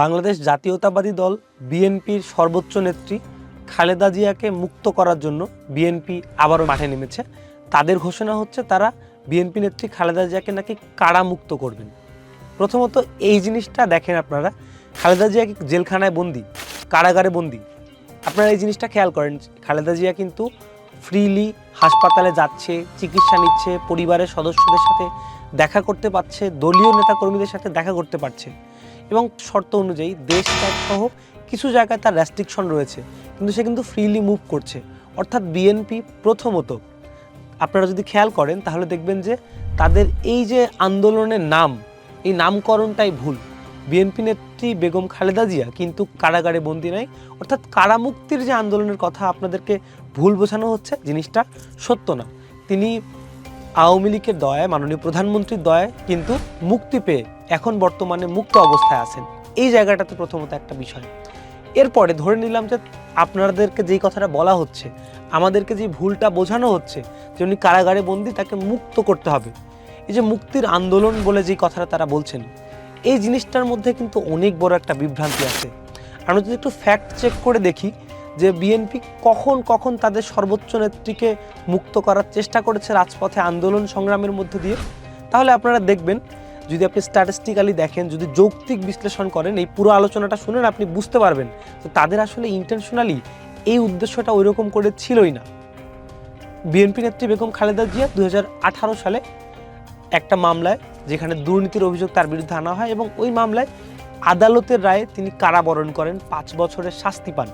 বাংলাদেশ জাতীয়তাবাদী দল বিএনপির সর্বোচ্চ নেত্রী খালেদা জিয়াকে মুক্ত করার জন্য বিএনপি আবারও মাঠে নেমেছে। তাদের ঘোষণা হচ্ছে তারা বিএনপি নেত্রী খালেদা জিয়াকে নাকি কারা মুক্ত করবেন। প্রথমত এই জিনিসটা দেখেন আপনারা, খালেদা জিয়া জেলখানায় বন্দি? কারাগারে বন্দি? আপনারা এই জিনিসটা খেয়াল করেন, খালেদা জিয়া কিন্তু ফ্রিলি হাসপাতালে যাচ্ছে, চিকিৎসা নিচ্ছে, পরিবারের সদস্যদের সাথে দেখা করতে পারছে, দলীয় নেতাকর্মীদের সাথে দেখা করতে পারছে। এবং শর্ত অনুযায়ী দেশ ত্যাগ সহ কিছু জায়গায় তার রেস্ট্রিকশন রয়েছে, কিন্তু সে কিন্তু ফ্রিলি মুভ করছে। অর্থাৎ বিএনপি প্রথমত, আপনারা যদি খেয়াল করেন তাহলে দেখবেন যে তাদের এই যে আন্দোলনের নাম, এই নামকরণটাই ভুল। বিএনপি নেত্রী বেগম খালেদা জিয়া কিন্তু কারাগারে বন্দি নাই অর্থাৎ কারামুক্তির যে আন্দোলনের কথা আপনাদেরকে ভুল বোঝানো হচ্ছে, জিনিসটা সত্য না। তিনি আওয়ামী লীগের দয়ায়, মাননীয় প্রধানমন্ত্রীর দয়ায় কিন্তু মুক্তি পেয়ে এখন বর্তমানে মুক্ত অবস্থায় আছেন। এই জায়গাটাতে প্রথমত একটা বিষয়। এরপরে ধরে নিলাম যে আপনাদেরকে যেই কথাটা বলা হচ্ছে, আমাদেরকে যে ভুলটা বোঝানো হচ্ছে, যে উনি কারাগারে বন্দি, তাকে মুক্ত করতে হবে। এই যে মুক্তির আন্দোলন বলে যেই কথাটা তারা বলছেন, এই জিনিসটার মধ্যে কিন্তু অনেক বড় একটা বিভ্রান্তি আছে। আমরা যদি একটু ফ্যাক্ট চেক করে দেখি যে বিএনপি কখন কখন তাদের সর্বোচ্চ নেত্রীকে মুক্ত করার চেষ্টা করেছে রাজপথে আন্দোলন সংগ্রামের মধ্য দিয়ে, তাহলে আপনারা দেখবেন, যদি আপনি স্ট্যাটিস্টিক্যালি দেখেন, যদি যৌক্তিক বিশ্লেষণ করেন, এই পুরো আলোচনাটা শুনেন, আপনি বুঝতে পারবেন তো তাদের আসলে ইন্টেনশনালি এই উদ্দেশ্যটা ওই রকম করে ছিলই না। বিএনপি নেত্রী বেগম খালেদা জিয়া দুই হাজার আঠারো সালে একটা মামলায়, যেখানে দুর্নীতির অভিযোগ তার বিরুদ্ধে আনা হয় এবং ওই মামলায় আদালতের রায়ে তিনি কারাবরণ করেন, পাঁচ বছরের শাস্তি পান।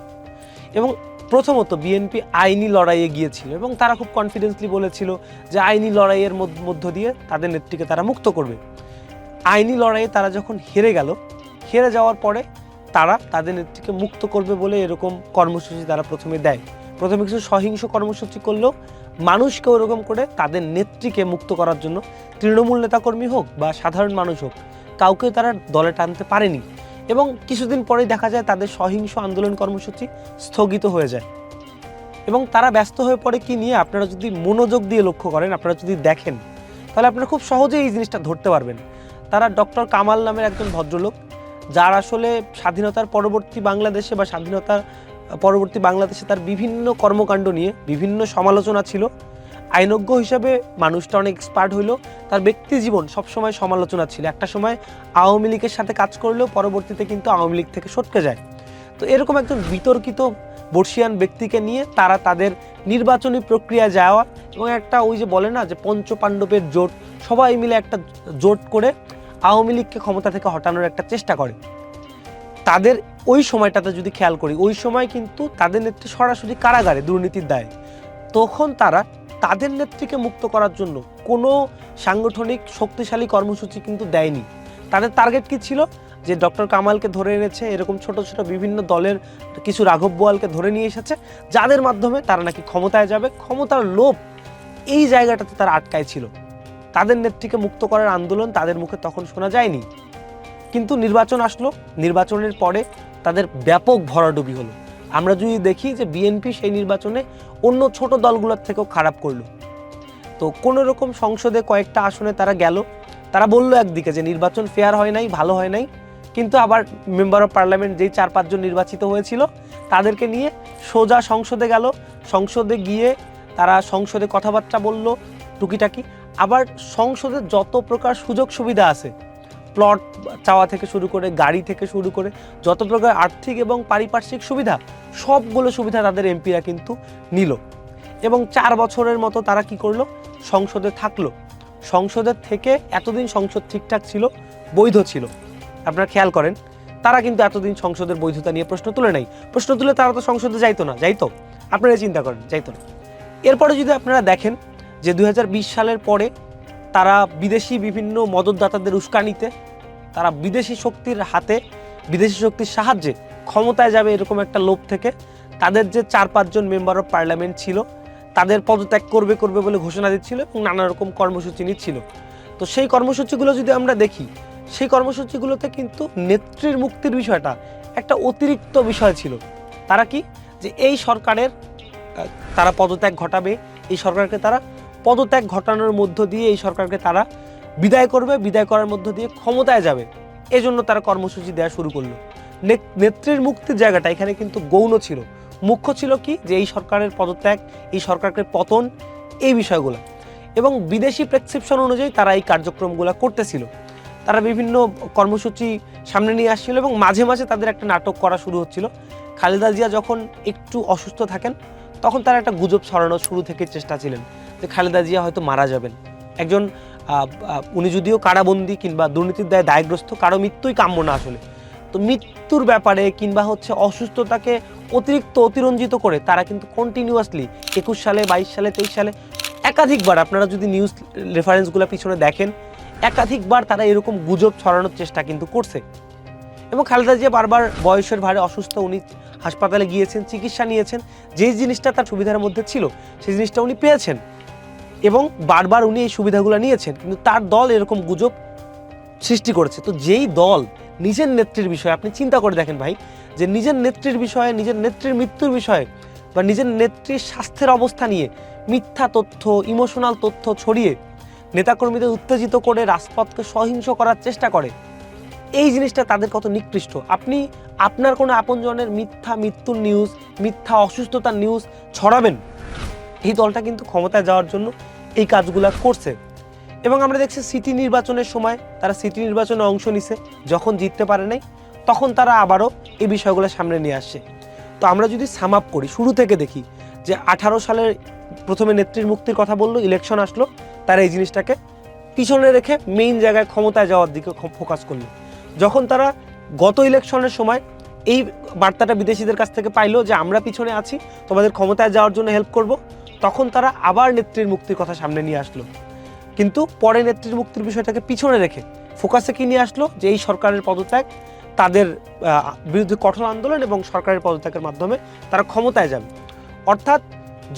এবং প্রথমত বিএনপি আইনি লড়াইয়ে গিয়েছিল এবং তারা খুব কনফিডেন্সলি বলেছিল যে আইনি লড়াইয়ের মধ্য- দিয়ে তাদের নেত্রীকে তারা মুক্ত করবে। আইনি লড়াইয়ে তারা যখন হেরে গেল, হেরে যাওয়ার পরে তারা তাদের নেত্রীকে মুক্ত করবে বলে এরকম কর্মসূচি তারা প্রথমে দেয়। প্রথমে কিছু সহিংস কর্মসূচি করলেও মানুষকে ওরকম করে তাদের নেত্রীকে মুক্ত করার জন্য তৃণমূল নেতাকর্মী হোক বা সাধারণ মানুষ হোক, কাউকে তারা দলে টানতে পারেনি। এবং কিছুদিন পরেই দেখা যায় তাদের সহিংস আন্দোলন কর্মসূচি স্থগিত হয়ে যায়। এবং তারা ব্যস্ত হয়ে পড়ে কি নিয়ে? আপনারা যদি মনোযোগ দিয়ে লক্ষ্য করেন, আপনারা যদি দেখেন, তাহলে আপনারা খুব সহজেই এই জিনিসটা ধরতে পারবেন। তারা ডক্টর কামাল নামের একজন ভদ্রলোক, যার আসলে স্বাধীনতার পরবর্তী বাংলাদেশে বা স্বাধীনতার, পরবর্তী বাংলাদেশে তার বিভিন্ন কর্মকাণ্ড নিয়ে বিভিন্ন সমালোচনা ছিল। আইনজ্ঞ হিসাবে মানুষটা অনেক এক্সপার্ট হইল। তার ব্যক্তি জীবন সবসময় সমালোচনা ছিল। একটা সময় আওয়ামী লীগের সাথে কাজ করলেও পরবর্তীতে কিন্তু আওয়ামী লীগ থেকে সটকে যায়। তো এরকম একজন বিতর্কিত বর্ষিয়ান ব্যক্তিকে নিয়ে তারা তাদের নির্বাচনী প্রক্রিয়া যাওয়া এবং একটা ওই যে বলে না যে পঞ্চ পাণ্ডবের জোট, সবাই মিলে একটা জোট করে আওয়ামী লীগকে ক্ষমতা থেকে হটানোর একটা চেষ্টা করে। তাদের ওই সময়টাতে যদি খেয়াল করি, ওই সময় কিন্তু তাদের নেত্রী সরাসরি কারাগারে দুর্নীতির দায়ে। তখন তারা তাদের নেত্রীকে মুক্ত করার জন্য কোনো সাংগঠনিক শক্তিশালী কর্মসূচি কিন্তু দেয়নি। তাদের টার্গেট কি ছিল? যে ডক্টর কামালকে ধরে এনেছে, এরকম ছোট ছোট বিভিন্ন দলের কিছু রাঘব বোয়ালকে ধরে নিয়ে এসেছে, যাদের মাধ্যমে তারা নাকি ক্ষমতায় যাবে। ক্ষমতার লোভ এই জায়গাটাতে তারা আটকায় ছিল। তাদের নেত্রীকে মুক্ত করার আন্দোলন তাদের মুখে তখন শোনা যায়নি। কিন্তু নির্বাচন আসলো। নির্বাচনের পরে তাদের ব্যাপক ভরাডুবি হলো। আমরা যদি দেখি যে বিএনপি সেই নির্বাচনে অন্য ছোট দলগুলোর থেকেও খারাপ করল। তো কোনো রকম সংসদে কয়েকটা আসনে তারা গেল। তারা বলল একদিকে যে নির্বাচন ফেয়ার হয় নাই, ভালো হয় নাই। কিন্তু আবার মেম্বার অফ পার্লামেন্ট যেই চার পাঁচজন নির্বাচিত হয়েছিল, তাদেরকে নিয়ে সোজা সংসদে গেল। সংসদে গিয়ে তারা সংসদে কথাবার্তা বলল, টুকিটাকি। আবার সংসদে যত প্রকার সুযোগ সুবিধা আছে প্লট চাওয়া থেকে শুরু করে, গাড়ি থেকে শুরু করে, যত প্রকার আর্থিক এবং পারিপার্শ্বিক সুবিধা, সবগুলো সুবিধা তাদের এমপিরা কিন্তু নিল। এবং চার বছরের মতো তারা কি করল? সংসদে থাকল। সংসদের থেকে এতদিন সংসদ ঠিকঠাক ছিল, বৈধ ছিল। আপনারা খেয়াল করেন, তারা কিন্তু এতদিন সংসদের বৈধতা নিয়ে প্রশ্ন তুলে নাই। প্রশ্ন তুলে তারা তো সংসদে যাইতো না, যাইতো। আপনারা চিন্তা করেন, যাইতো না। এরপরে যদি আপনারা দেখেন যে দু হাজার বিশ সালের পরে তারা বিদেশি বিভিন্ন মদতদাতাদের উস্কানিতে, তারা বিদেশি শক্তির হাতে, বিদেশি শক্তির সাহায্যে ক্ষমতায় যাবে এরকম একটা লোভ থেকে। তাদের যে চার পাঁচজন মেম্বার অফ পার্লামেন্ট ছিল, তাদের পদত্যাগ করবে করবে বলে ঘোষণা দিচ্ছিল এবং নানা রকম কর্মসূচি নিচ্ছিল। তো সেই কর্মসূচিগুলো যদি আমরা দেখি, সেই কর্মসূচিগুলোতে কিন্তু নেত্রীর মুক্তির বিষয়টা একটা অতিরিক্ত বিষয় ছিল। তারা কি? যে এই সরকারের তারা পদত্যাগ ঘটাবে, এই সরকারকে তারা পদত্যাগ ঘটানোর মধ্য দিয়ে এই সরকারকে তারা বিদায় করবে, বিদায় করার মধ্য দিয়ে ক্ষমতায় যাবে। এজন্য তারা কর্মসূচি দেওয়া শুরু করল। নেত্রীর মুক্তির জায়গাটা এখানে কিন্তু গৌণ ছিল। মুখ্য ছিল কি? যে এই সরকারের পদত্যাগ, এই সরকারকে পতন, এই বিষয়গুলো। এবং বিদেশি প্রেসক্রিপশন অনুযায়ী তারা এই কার্যক্রমগুলো করতেছিল। তারা বিভিন্ন কর্মসূচি সামনে নিয়ে আসছিল এবং মাঝে মাঝে তাদের একটা নাটক করা শুরু হচ্ছিল। খালেদা জিয়া যখন একটু অসুস্থ থাকেন, তখন তারা একটা গুজব ছড়ানোর শুরু থেকে চেষ্টা ছিলেন। যে খালেদা জিয়া হয়তো মারা যাবেন। একজন উনি যদিও কারাবন্দি কিংবা দুর্নীতির দায়ে দায়গ্রস্ত, কারও মৃত্যুই কাম্য না আসলে। তো মৃত্যুর ব্যাপারে কিংবা হচ্ছে অসুস্থতাকে অতিরিক্ত অতিরঞ্জিত করে তারা কিন্তু কন্টিনিউয়াসলি একুশ সালে, বাইশ সালে, তেইশ সালে, একাধিকবার আপনারা যদি নিউজ রেফারেন্সগুলো পিছনে দেখেন, একাধিকবার তারা এরকম গুজব ছড়ানোর চেষ্টা কিন্তু করছে। এবং খালেদা জিয়া বারবার বয়সের ভারে অসুস্থ, উনি হাসপাতালে গিয়েছেন, চিকিৎসা নিয়েছেন, যেই জিনিসটা তার সুবিধার মধ্যে ছিল, সেই জিনিসটা উনি পেয়েছেন। এবং বারবার উনি এই সুবিধাগুলো নিয়েছেন, কিন্তু তার দল এরকম গুজব সৃষ্টি করেছে। তো যেই দল নিজের নেত্রীর বিষয়ে আপনি চিন্তা করে দেখেন ভাই, যে নিজের নেত্রীর বিষয়ে, নিজের নেত্রীর মৃত্যুর বিষয়ে বা নিজের নেত্রীর স্বাস্থ্যের অবস্থা নিয়ে মিথ্যা তথ্য, ইমোশনাল তথ্য ছড়িয়ে নেতাকর্মীদের উত্তেজিত করে রাজপথকে সহিংস করার চেষ্টা করে, এই জিনিসটা তাদের কত নিকৃষ্ট। আপনি আপনার কোনো আপনজনের মিথ্যা মৃত্যুর নিউজ মিথ্যা অসুস্থতার নিউজ ছড়াবেন এই দলটা কিন্তু ক্ষমতায় যাওয়ার জন্য এই কাজগুলো করছে। এবং আমরা দেখছি সিটি নির্বাচনের সময় তারা সিটি নির্বাচনে অংশ নিছে, যখন জিততে পারে নাই, তখন তারা আবারও এই বিষয়গুলো সামনে নিয়ে আসছে। তো আমরা যদি সাম আপ করি, শুরু থেকে দেখি যে আঠারো সালের প্রথমে নেত্রীর মুক্তির কথা বলল ইলেকশন আসলো, তারা এই জিনিসটাকে পিছনে রেখে মেইন জায়গায় ক্ষমতায় যাওয়ার দিকে ফোকাস করল। যখন তারা গত ইলেকশনের সময় এই বার্তাটা বিদেশিদের কাছ থেকে পাইলো যে আমরা পিছনে আছি, তোমাদের ক্ষমতায় যাওয়ার জন্য হেল্প করব তখন তারা আবার নেত্রীর মুক্তির কথা সামনে নিয়ে আসলো। কিন্তু পরে নেত্রীর মুক্তির বিষয়টাকে পিছনে রেখে ফোকাসে কি নিয়ে আসলো? যে এই সরকারের পদত্যাগ, তাদের বিরুদ্ধে কঠোর আন্দোলন এবং সরকারের পদত্যাগের মাধ্যমে তারা ক্ষমতায় যাবে। অর্থাৎ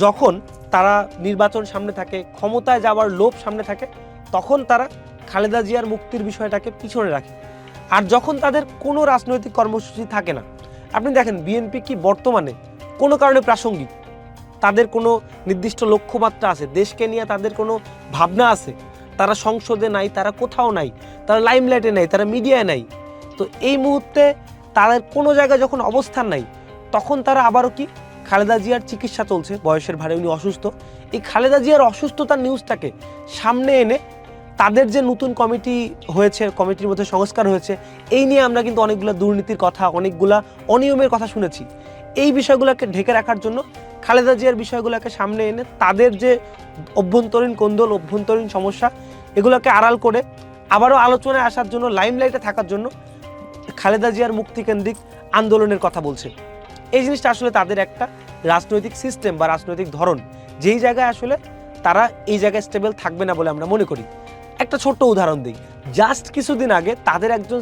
যখন তারা নির্বাচন সামনে থাকে, ক্ষমতায় যাওয়ার লোভ সামনে থাকে, তখন তারা খালেদা জিয়ার মুক্তির বিষয়টাকে পিছনে রাখে। আর যখন তাদের কোনো রাজনৈতিক কর্মসূচি থাকে না, আপনি দেখেন, বিএনপি কি বর্তমানে কোনো কারণে প্রাসঙ্গিক? তাদের কোনো নির্দিষ্ট লক্ষ্যমাত্রা আছে, দেশকে নিয়ে তাদের কোনো ভাবনা আছে? তারা সংসদে নাই, তারা কোথাও নাই, তারা লাইমলাইটে নাই, তারা মিডিয়ায় নাই। তো এই মুহূর্তে তাদের কোনো জায়গায় যখন অবস্থান নাই, তখন তারা আবারও কি? খালেদা জিয়ার চিকিৎসা চলছে, বয়সের ভারে উনি অসুস্থ। এই খালেদা জিয়ার অসুস্থতার নিউজটাকে সামনে এনে তাদের যে নতুন কমিটি হয়েছে, কমিটির মধ্যে সংস্কার হয়েছে, এই নিয়ে আমরা কিন্তু অনেকগুলো দুর্নীতির কথা, অনেকগুলা অনিয়মের কথা শুনেছি। এই বিষয়গুলোকে ঢেকে রাখার জন্য খালেদা জিয়ার বিষয়গুলোকে সামনে এনে তাদের যে অভ্যন্তরীণ কোন্দল, অভ্যন্তরীণ সমস্যা, এগুলোকে আড়াল করে আবারও আলোচনায় আসার জন্য লাইমলাইটে থাকার জন্য খালেদা জিয়ার মুক্তিকেন্দ্রিক আন্দোলনের কথা বলছে। এই জিনিসটা আসলে তাদের একটা রাজনৈতিক সিস্টেম বা রাজনৈতিক ধরন। যেই জায়গায় আসলে তারা এই জায়গায় স্টেবল থাকবে না বলে আমরা মনে করি। একটা ছোট্ট উদাহরণ দিই। জাস্ট কিছুদিন আগে তাদের একজন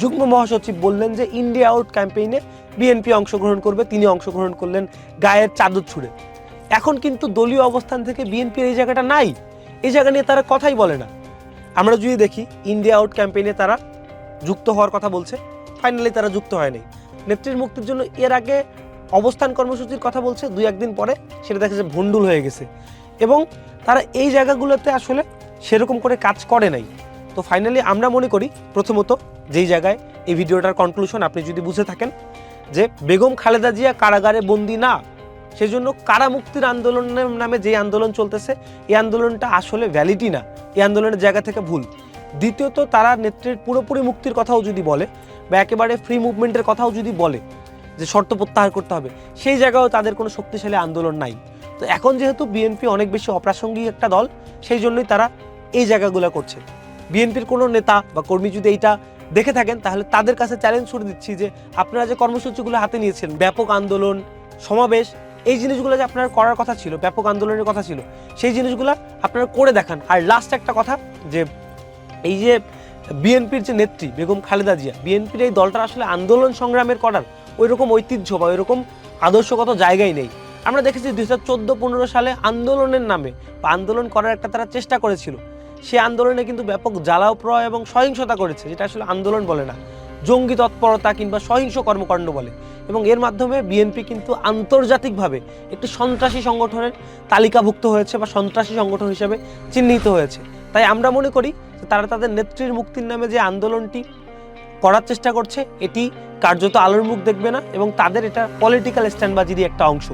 যুগ্ম মহাসচিব বললেন যে ইন্ডিয়া আউট ক্যাম্পেইনে বিএনপি অংশগ্রহণ করবে। তিনি অংশগ্রহণ করলেন গায়ের চাদর ছুঁড়ে। এখন কিন্তু দলীয় অবস্থান থেকে বিএনপির এই জায়গাটা নাই। এই জায়গা নিয়ে তারা কথাই বলে না। আমরা যদি দেখি ইন্ডিয়া আউট ক্যাম্পেইনে তারা যুক্ত হওয়ার কথা বলছে ফাইনালি তারা যুক্ত হয়নি। নেত্রীর মুক্তির জন্য এর আগে অবস্থান কর্মসূচির কথা বলছে দুই একদিন পরে সেটা দেখা যাচ্ছে ভণ্ডুল হয়ে গেছে। এবং তারা এই জায়গাগুলোতে আসলে সেরকম করে কাজ করে নাই। তো ফাইনালি আমরা মনে করি, প্রথমত যেই জায়গায় এই ভিডিওটার কনক্লুশন আপনি যদি বুঝে থাকেন, যে বেগম খালেদা জিয়া কারাগারে বন্দি না, সেজন্য কারা মুক্তির আন্দোলনের নামে যে আন্দোলন চলতেছে, এই আন্দোলনটা আসলে ভ্যালিডি না। এই আন্দোলনের জায়গা থেকে ভুল। দ্বিতীয়ত তারা নেত্রীর পুরোপুরি মুক্তির কথাও যদি বলে, বা একেবারে ফ্রি মুভমেন্টের কথাও যদি বলে, যে শর্ত প্রত্যাহার করতে হবে, সেই জায়গাও তাদের কোনো শক্তিশালী আন্দোলন নাই। তো এখন যেহেতু বিএনপি অনেক বেশি অপ্রাসঙ্গিক একটা দল, সেই জন্যই তারা এই জায়গাগুলো করছে। বিএনপির কোনো নেতা বা কর্মী যদি এইটা দেখে থাকেন, তাহলে তাদের কাছে চ্যালেঞ্জ ছুড়ে দিচ্ছি যে আপনারা যে কর্মসূচিগুলো হাতে নিয়েছেন, ব্যাপক আন্দোলন, সমাবেশ, এই জিনিসগুলো যে আপনার করার কথা ছিল, ব্যাপক আন্দোলনের কথা ছিল, সেই জিনিসগুলো আপনারা করে দেখান। আর লাস্ট একটা কথা, যে এই যে বিএনপির যে নেত্রী বেগম খালেদা জিয়া বিএনপির এই দলটা আসলে আন্দোলন সংগ্রামের করার ওই রকম ঐতিহ্য বা ওই রকম আদর্শগত জায়গায় নেই। আমরা দেখেছি দুই হাজার চোদ্দ, পনেরো সালে আন্দোলনের নামে বা আন্দোলন করার একটা তারা চেষ্টা করেছিল। সে আন্দোলনে কিন্তু ব্যাপক জ্বালাও প্রয় এবং সহিংসতা করেছে, যেটা আসলে আন্দোলন বলে না। জঙ্গি তৎপরতা কিংবা সহিংস কর্মকাণ্ড বলে। এবং এর মাধ্যমে বিএনপি কিন্তু আন্তর্জাতিকভাবে একটি সন্ত্রাসী সংগঠনের তালিকাভুক্ত হয়েছে বা সন্ত্রাসী সংগঠন হিসেবে চিহ্নিত হয়েছে। তাই আমরা মনে করি তারা তাদের নেত্রীর মুক্তির নামে যে আন্দোলনটি করার চেষ্টা করছে, এটি কার্যত আলোর মুখ দেখবে না এবং তাদের এটা পলিটিক্যাল স্ট্যান্ডবাজিরই একটা অংশ।